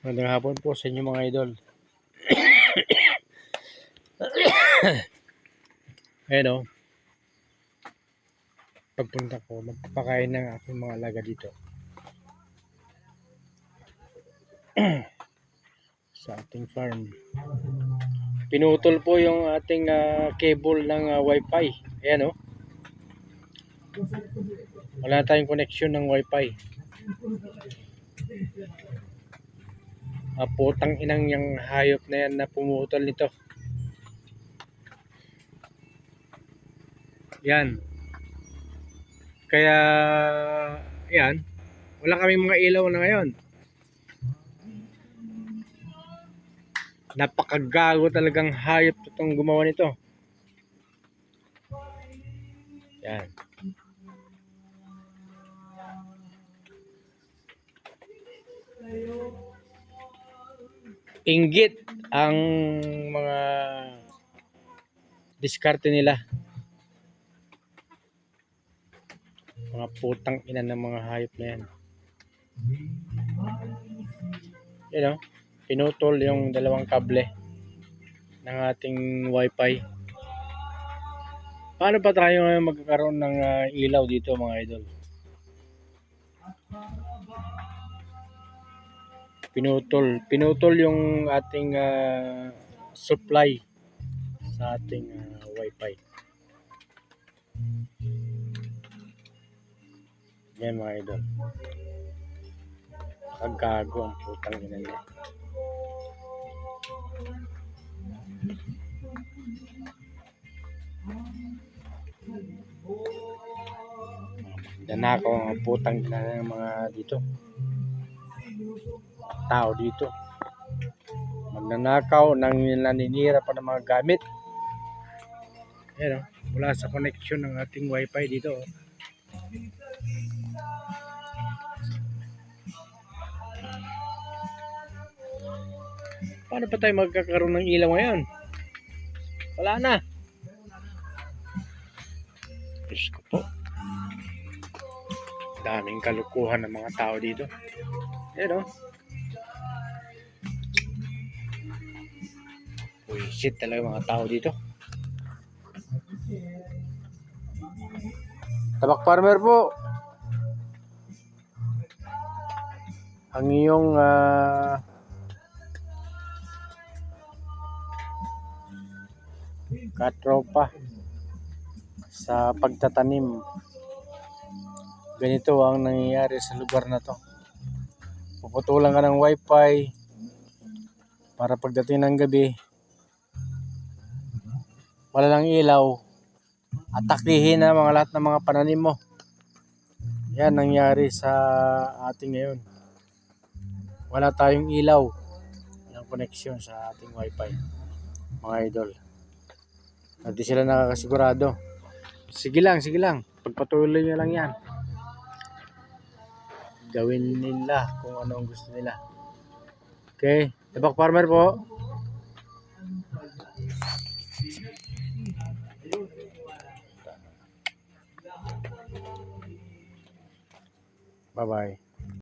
Magandang hapon po sa inyo mga idol. Ayan o. Pagpunta ko, magpapakain ng aking mga alaga dito. sa ating farm. Pinutol po yung ating ah, cable ng ah, wifi. Ayan o. Wala tayong connection ng wifi. Ah, putang inang yung hayop na yan na pumutol nito. Yan. Kaya, yan. Wala kaming mga ilaw na ngayon. Napakagago talagang hayop itong gumawa nito. Yan. Inggit ang mga diskarte nila. Mga putang ina ng mga hayop na yan. You know, pinutol yung dalawang kable ng ating wifi. Paano pa tayo ngayon magkakaroon ng ah, ilaw dito mga idol? Pinutol, pinutol yung ating ah, supply sa ating ah, wifi. Yan mga idol. Kagago ang putang ina niya. Nanakaw ang putang ng mga dito. Tao dito. Magnanakaw nang naninira pa ng mga gamit. Yan o. Mula sa connection ng ating wifi dito. oh. Paano pa tayo magkakaroon ng ilaw ngayon? Wala na. Diyos ko po. Daming kalukuhan ng mga tao dito. Ayan o. Buisit talaga mga tao dito. Tabak farmer po. Ang iyong ah, katropa sa pagtatanim. Ganito ang nangyayari sa lugar na to. Puputulan ka ng wifi para pagdating ng gabi wala lang ilaw atakihin na mga lahat ng mga pananim mo. Yan nangyari sa ating ngayon. Wala tayong ilaw ng connection sa ating wifi mga idol. At di sila nakakasigurado. Sige lang, sige lang. Pagpatuloy nyo lang yan. Gawin nila kung ano ang gusto nila. Okay. Tabak farmer po. Bye-bye.